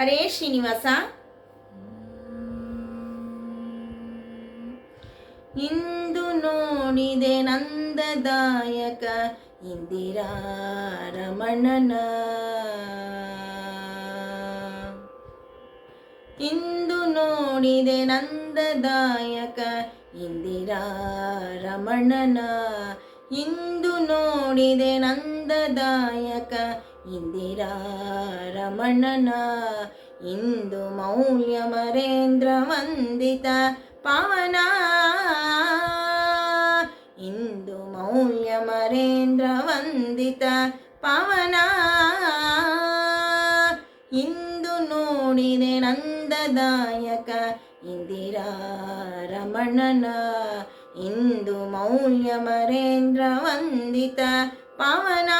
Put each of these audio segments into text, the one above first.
ಹರೇ ಶ್ರೀನಿವಾಸ. ಇಂದು ನೋಡಿದೆ ನಂದದಾಯಕ ಇಂದಿರಾ ರಮಣನ. ಇಂದು ನೋಡಿದೆ ನಂದದಾಯಕ ಇಂದಿರಾ ರಮಣನ. ಇಂದು ನೋಡಿದೆ ನಂದದಾಯಕ ಇಂದಿರಾ ರಮಣನ ಇಂದು ಮೌಲ್ಯ ಮರೇಂದ್ರ ವಂದಿತ ಪವನ ಇಂದು ಮೌಲ್ಯ ಮರೇಂದ್ರ ವಂದಿತ ಪವನ ಇಂದು ನೋಡಿದೆ ನಂದದಾಯಕ ಇಂದಿರಾ ರಮಣನ ಇಂದು ಮೌಲ್ಯ ಮರೇಂದ್ರ ವಂದಿತ ಪವನ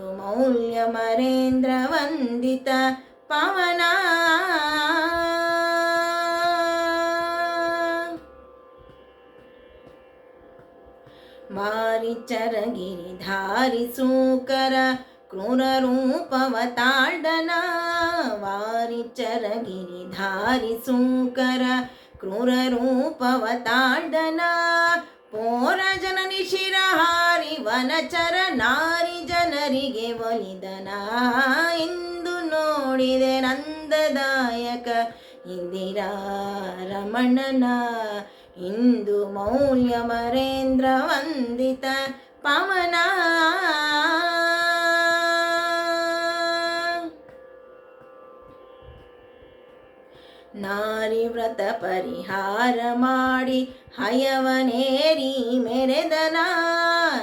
मौल्यमरेन्द्रवन्दित पवना। वारि चर गिरिधारिशुकर क्रूररूपवतार्दना। वारि चर ಧಾರಿಸೂಕರ ಕ್ರೂರ ರೂಪವ ತಾಳ್ದನ ವಾರಿಚರಗಿರಿ ಧಾರಿಸೂಕರ ಕ್ರೂರ ರೂಪವ ತಾಳ್ದನ ಪೋರ ಜನನಿ ಶಿರಹಾರಿ ವನಚರ ನಾರಿ ಜನರಿಗೆ ಒಲಿದನ. ಎಂದು ನೋಡಿದೆ ನಂದದಾಯಕ ಇಂದಿರಾ ರಮಣನ. ಇಂದು ಮೌಲ್ಯ ಮರೇಂದ್ರ ವಂದಿತ ಪವನ. ನಾರಿ ವ್ರತ ಪರಿಹಾರ ಮಾಡಿ ಹಯವನೇರಿ ಮೆರೆದನ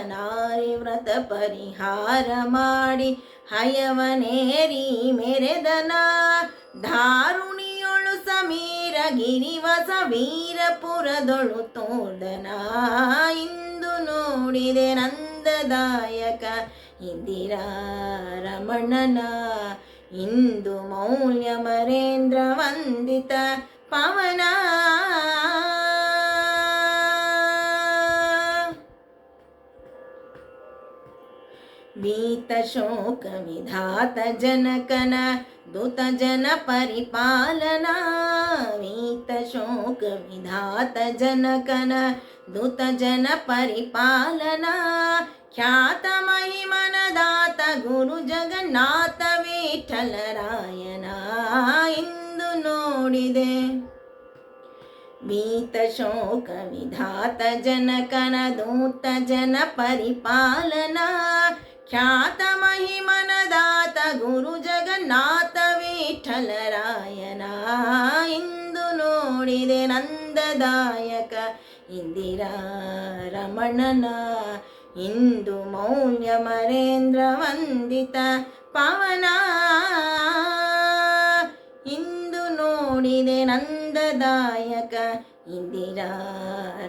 ನಾರಿ ವ್ರತ ಪರಿಹಾರ ಮಾಡಿ ಹಯವನೇರಿ ಮೆರೆದನ ಧಾರುಣಿಯೊಳು ಸಮೀರ ಗಿರಿವಸ ವೀರಪುರದೊಳು ತೋದನ ಇಂದು ನೋಡಿದೆ ನಂದದಾಯಕ ಇಂದಿರಾ ರಮಣನ. न्दुमौल्यमरेन्द्रवन्दित पवना वीतशोक विधात जनकन दुतजन परिपालन मीतशोक विधात जनकन दुतजन परिपालन ख्यातमयि मनदात गुरुजगन्नाथ ವಿಠಲರಾಯನ ಎಂದು ನೋಡಿದೆ. ಮೀತ ಶೋಕ ವಿಧಾತ ಜನಕನ ದೂತ ಜನ ಪರಿಪಾಲನ, ಖ್ಯಾತ ಮಹಿಮನದಾತ ಗುರು ಜಗನ್ನಾಥ ವಿಠಲರಾಯನ ಇಂದು ನೋಡಿದೆ. ನಂದದಾಯಕ ಇಂದಿರಾ ರಮಣನ, ಇಂದು ಮೌಲ್ಯ ಮರೇಂದ್ರ ವಂದಿತ ಪವನ. ಇಂದು ನೋಡಿದೆ ನಂದದಾಯಕ ಇಂದಿರಾ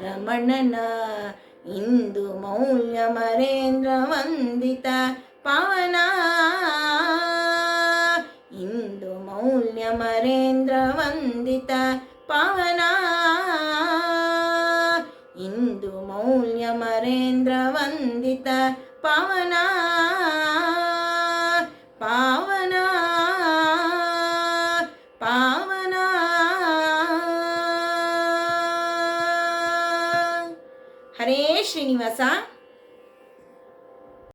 ರಮಣನ. ಇಂದು ಮೌಲ್ಯ ಮರೇಂದ್ರ ವಂದಿತ ಪವನ. ஸ்ரீனிவாசா?